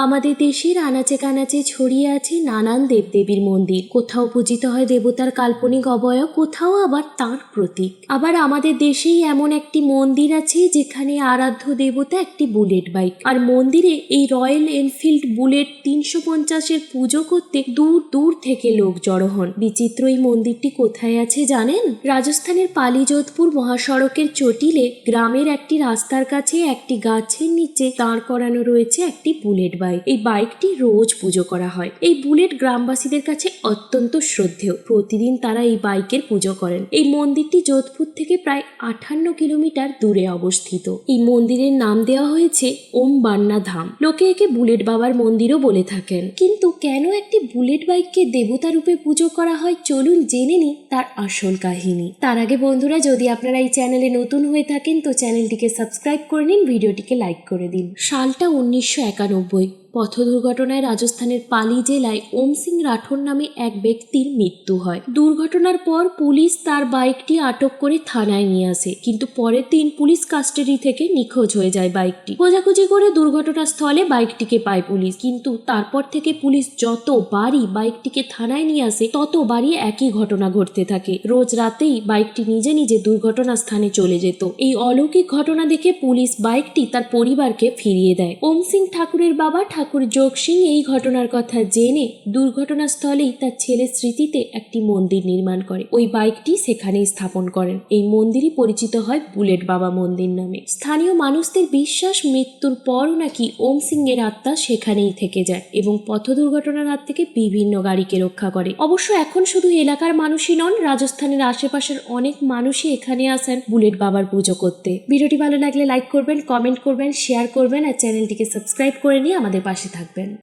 আমাদের দেশের আনাচে কানাচে ছড়িয়ে আছে নানান দেবদেবীর মন্দির। কোথাও পূজিত হয় দেবতার কাল্পনিক অবয়ব, কোথাও আবার তার প্রতীক। আবার আমাদের দেশেই এমন একটি মন্দির আছে যেখানে আরাধ্য দেবতা একটি বুলেট বাইক। আর মন্দিরে এই রয়্যাল এনফিল্ড বুলেট তিনশো পঞ্চাশের পুজো করতে দূর দূর থেকে লোক জড়ো হন। বিচিত্র এই মন্দিরটি কোথায় আছে জানেন? রাজস্থানের পালিযোধপুর মহাসড়কের চটিলে গ্রামের একটি রাস্তার কাছে একটি গাছের নিচে দাঁড় করানো রয়েছে একটি বুলেট বাইক। এই বাইকটি রোজ পুজো করা হয়। এই বুলেট গ্রামবাসীদের কাছে অত্যন্ত শ্রদ্ধেয়। প্রতিদিন তারা এই বাইকের পুজো করেন। এই মন্দিরটি যোধপুর থেকে প্রায় আঠান্ন কিলোমিটার দূরে অবস্থিত। এই মন্দিরের নাম দেওয়া হয়েছে ওম বান্না ধাম। লোকে একে বুলেট বাবার মন্দিরও বলে থাকেন। কিন্তু কেন একটি বুলেট বাইককে দেবতা রূপে পুজো করা হয় চলুন জেনে নিই তার আসল কাহিনী। তার আগে বন্ধুরা, যদি আপনারা এই চ্যানেলে নতুন হয়ে থাকেন, তো চ্যানেলটিকে সাবস্ক্রাইব করে নিন, ভিডিওটিকে লাইক করে দিন। সালটা উনিশশো একানব্বই। পথ দুর্ঘটনায় রাজস্থানের পালি জেলায় ওম সিং রাঠোর নামে এক ব্যক্তির মৃত্যু হয়। দুর্ঘটনার পর পুলিশ তার বাইকটি আটক করে থানায় নিয়ে আসে, কিন্তু পরের দিন পুলিশ কাস্টাডি থেকে নিখোঁজ হয়ে যায় বাইকটি। খোঁজাখুঁজি করে দুর্ঘটনাস্থলে বাইকটিকে পায় পুলিশ, কিন্তু তারপর থেকে পুলিশ যতবারই বাইকটিকে থানায় নিয়ে আসে, ততবারই একই ঘটনা ঘটতে থাকে। রোজ রাতেই বাইকটি নিজে নিজে দুর্ঘটনা স্থানে চলে যেত। এই অলৌকিক ঘটনা দেখে পুলিশ বাইকটি তার পরিবারকে ফিরিয়ে দেয়। ওম সিং ঠাকুরের বাবা ঠাকুর যোগ সিং এই ঘটনার কথা জেনে দুর্ঘটনাস্থলেই তার ছেলের স্মৃতিতে একটি মন্দির নির্মাণ করে। ওই বাইকটি সেখানেই স্থাপন করেন। এই মন্দিরই পরিচিত হয় বুলেট বাবা মন্দির নামে। স্থানীয় মানুষদের বিশ্বাস মৃত্যুর পরও নাকি ওম সিং এর আত্মা সেখানেই থেকে যায় এবং পথ দুর্ঘটনার হাত থেকে বিভিন্ন গাড়িকে রক্ষা করে। অবশ্য এখন শুধু এলাকার মানুষই নন, রাজস্থানের আশেপাশের অনেক মানুষই এখানে আসেন বুলেট বাবার পুজো করতে। ভিডিওটি ভালো লাগলে লাইক করবেন কমেন্ট করবেন শেয়ার করবেন আর চ্যানেলটিকে সাবস্ক্রাইব করে নিয়ে আমাদের পাশে থাকবেন।